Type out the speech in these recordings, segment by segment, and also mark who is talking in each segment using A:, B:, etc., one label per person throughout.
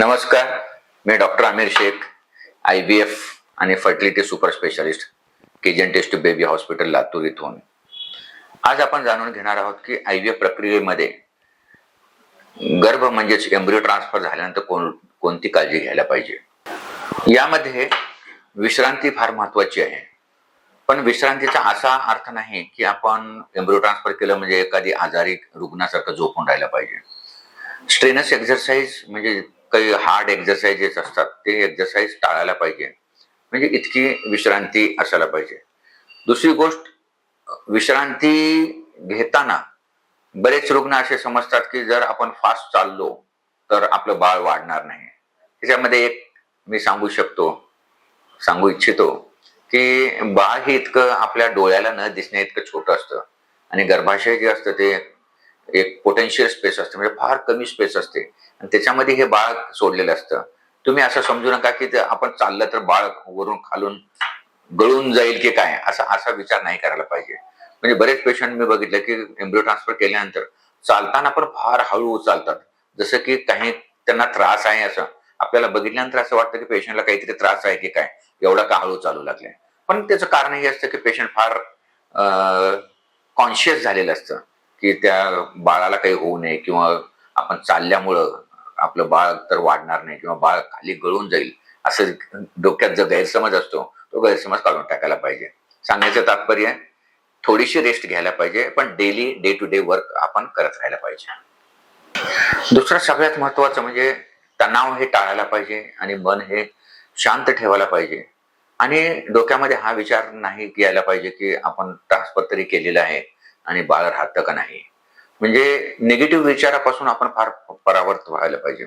A: नमस्कार मी doctor Aamir Shaikh I V F आणि fertility super specialist केजन टेस्ट बेबी हॉस्पिटल लातूर इथून. आज आपण जाणून घेणार आहोत की आय व्ही एफ प्रक्रियेमध्ये गर्भ म्हणजेच एम्ब्रिओ ट्रान्सफर झाल्यानंतर कोण कोणती काळजी घ्यायला पाहिजे? यामध्ये विश्रांती फार महत्वाची आहे. पण विश्रांतीचा असा अर्थ नाही की आपण एम्ब्रिओ ट्रान्सफर केलं म्हणजे एखादी आजारी रुग्णासारखं झोपून राहिला पाहिजे. स्ट्रेनस एक्झरसाइज म्हणजे काही हार्ड एक्झरसाइजेस असतात ते एक्झरसाइज टाळायला पाहिजे. म्हणजे इतकी विश्रांती असायला पाहिजे. दुसरी गोष्ट विश्रांती घेताना बरेच रुग्ण असे समजतात की जर आपण फास्ट चाललो तर आपलं बाळ वाढणार नाही. त्याच्यामध्ये एक मी सांगू शकतो सांगू इच्छितो की बाळ हे इतकं आपल्या डोळ्याला न दिसण्या इतकं छोटं असतं. आणि गर्भाशय जे असतं ते एक पोटेन्शियल स्पेस असते म्हणजे फार कमी स्पेस असते. आणि त्याच्यामध्ये हे बाळ सोडलेलं असतं. तुम्ही असं समजू नका की आपण चाललं तर बाळ वरून खालून गळून जाईल की काय? असा असा विचार नाही करायला पाहिजे. म्हणजे बरेच पेशंट मी बघितलं की एम्ब्रिओ ट्रान्सफर केल्यानंतर चालताना पण फार हळू चालतात. जसं की काही त्यांना त्रास आहे असं. आपल्याला बघितल्यानंतर असं वाटतं की पेशंटला काहीतरी त्रास आहे की काय? एवढा का हळू चालू लागले पण त्याचं कारण हे असतं की पेशंट फार कॉन्शियस झालेलं असतं. की त्या बाळाला काही होऊ नये किंवा आपण चालल्यामुळं आपलं बाळ तर वाढणार नाही किंवा बाळ खाली गळून जाईल असं डोक्यात जो गैरसमज असतो तो गैरसमज काढून टाकायला पाहिजे. सांगण्याचं तात्पर्य थोडीशी रेस्ट घ्यायला पाहिजे पण daily day to day work आपण करत राहायला पाहिजे. दुसरं सगळ्यात महत्वाचं म्हणजे तणाव हे टाळायला पाहिजे आणि मन हे शांत ठेवायला पाहिजे. आणि डोक्यामध्ये हा विचार नाही यायला पाहिजे की आपण ट्रान्सफर तरी केलेला आहे आणि बाळ राहतं का नाही? म्हणजे निगेटिव्ह विचारापासून आपण फार परावर्त व्हायला पाहिजे.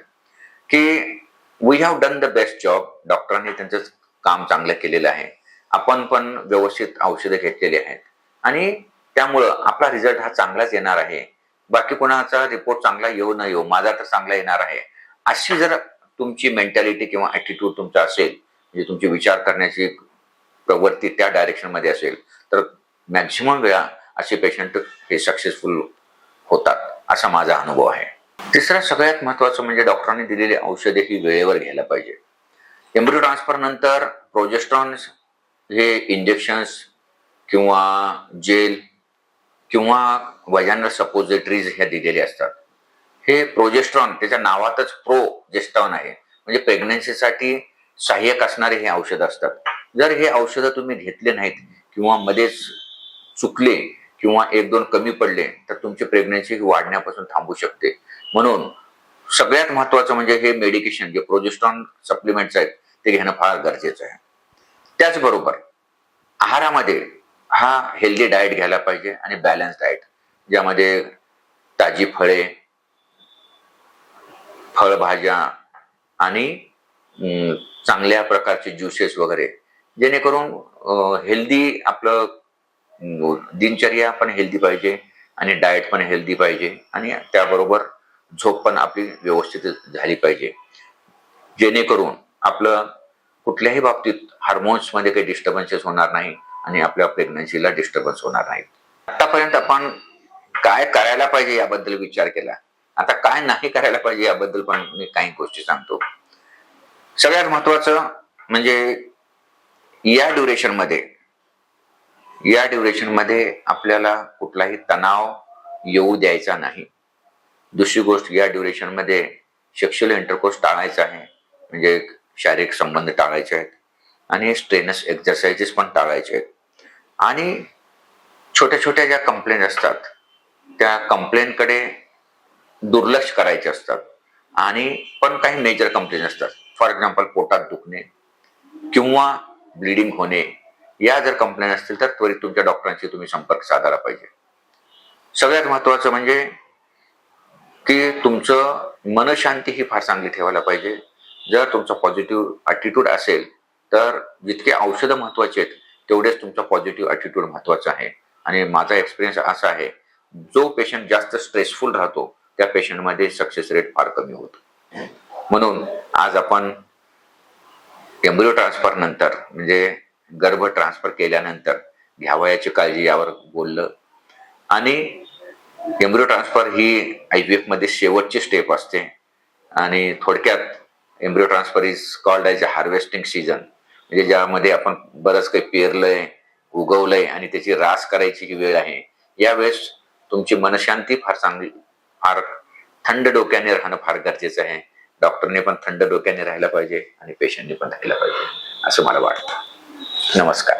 A: की we have done the best job डॉक्टरांनी त्यांचं काम चांगलं केलेलं आहे. आपण पण व्यवस्थित औषधं घेतलेली आहेत. आणि त्यामुळं आपला रिझल्ट हा चांगलाच येणार आहे. बाकी कोणाचा रिपोर्ट चांगला येऊ न येऊ माझा तर चांगला येणार आहे. अशी जर तुमची मेंटॅलिटी किंवा ॲटिट्यूड तुमचा असेल म्हणजे तुमची विचार करण्याची प्रवृत्ती त्या डायरेक्शनमध्ये असेल तर मॅक्झिमम वेळा असे पेशंट हे सक्सेसफुल होतात असा माझा अनुभव आहे. तिसरा सगळ्यात महत्वाचं म्हणजे डॉक्टरांनी दिलेली औषधे ही वेळेवर घ्यायला पाहिजे. एम्ब्रिओ ट्रान्सफर नंतर प्रोजेस्ट्रॉन्स हे इंजेक्शन्स किंवा जेल किंवा वजानल सपोजिटरीज ह्या दिलेले असतात. हे प्रोजेस्ट्रॉन त्याच्या नावातच प्रो जेस्टॉन आहे. म्हणजे प्रेग्नन्सीसाठी सहाय्यक असणारे हे औषध असतात. जर हे औषधं तुम्ही घेतले नाहीत किंवा मध्येच चुकले किंवा एक दोन कमी पडले तर तुमची प्रेग्नन्सी वाढण्यापासून थांबू शकते. म्हणून सगळ्यात महत्वाचं म्हणजे हे मेडिकेशन जे प्रोजेस्ट्रॉन सप्लिमेंट्स आहेत ते घेणं फार गरजेचं आहे. त्याचबरोबर आहारामध्ये हा हेल्दी डाएट घ्यायला पाहिजे आणि बॅलन्स डाएट ज्यामध्ये ताजी फळे फळभाज्या आणि चांगल्या प्रकारचे ज्युसेस वगैरे जेणेकरून हेल्दी आपलं दिनचर्या पण हेल्दी पाहिजे आणि डाएट पण हेल्दी पाहिजे आणि त्याबरोबर झोप पण आपली व्यवस्थित झाली पाहिजे. जेणेकरून आपलं कुठल्याही बाबतीत हार्मोन्समध्ये काही डिस्टर्बन्सेस होणार नाही आणि आपल्या प्रेग्नन्सीला डिस्टर्बन्स होणार नाही. आतापर्यंत आपण काय करायला पाहिजे याबद्दल विचार केला. आता काय नाही करायला पाहिजे याबद्दल पण मी काही गोष्टी सांगतो. सगळ्यात महत्वाचं म्हणजे या ड्युरेशनमध्ये या ड्युरेशनमध्ये आपल्याला कुठलाही तणाव येऊ द्यायचा नाही. दुसरी गोष्ट या ड्युरेशनमध्ये सेक्शुअल इंटरकोर्स टाळायचा आहे. म्हणजे शारीरिक संबंध टाळायचे आहेत. आणि स्ट्रेनस एक्झरसाइजेस पण टाळायचे आहेत. आणि छोट्या छोट्या ज्या कंप्लेंट असतात त्या कंप्लेंटकडे दुर्लक्ष करायचे असतात. आणि पण काही मेजर कंप्लेंट असतात. फॉर एक्झाम्पल पोटात दुखणे किंवा ब्लिडिंग होणे. या जर कंप्लेन असतील तर त्वरित तुमच्या डॉक्टरांशी तुम्ही संपर्क साधायला पाहिजे. सगळ्यात महत्वाचं म्हणजे की तुमचं मनशांती ही फार चांगली ठेवायला पाहिजे. जर तुमचा पॉझिटिव्ह ॲटिट्यूड असेल तर जितके औषधं महत्त्वाचे आहेत तेवढेच तुमचा पॉझिटिव्ह ॲटिट्यूड महत्त्वाचा आहे. आणि माझा एक्सपिरियन्स असा आहे जो पेशंट जास्त स्ट्रेसफुल राहतो त्या पेशंटमध्ये सक्सेस रेट फार कमी होतो. म्हणून आज आपण एम्ब्रिओ ट्रान्सफर नंतर म्हणजे गर्भ ट्रान्सफर केल्यानंतर घ्यावयाची काळजी यावर बोललं. आणि एम्ब्रिओ ट्रान्सफर ही आय व्ही एफमध्ये शेवटची स्टेप असते. आणि थोडक्यात embryo transfer is called as a harvesting season म्हणजे ज्यामध्ये आपण बरंच काही पेरलंय उगवलंय आणि त्याची रास करायची ही वेळ आहे. यावेळेस तुमची मनशांती फार चांगली फार थंड डोक्याने राहणं फार गरजेचं आहे. डॉक्टरने पण थंड डोक्याने राहायला पाहिजे आणि पेशंटने पण राहायला पाहिजे असं मला वाटतं. नमस्कार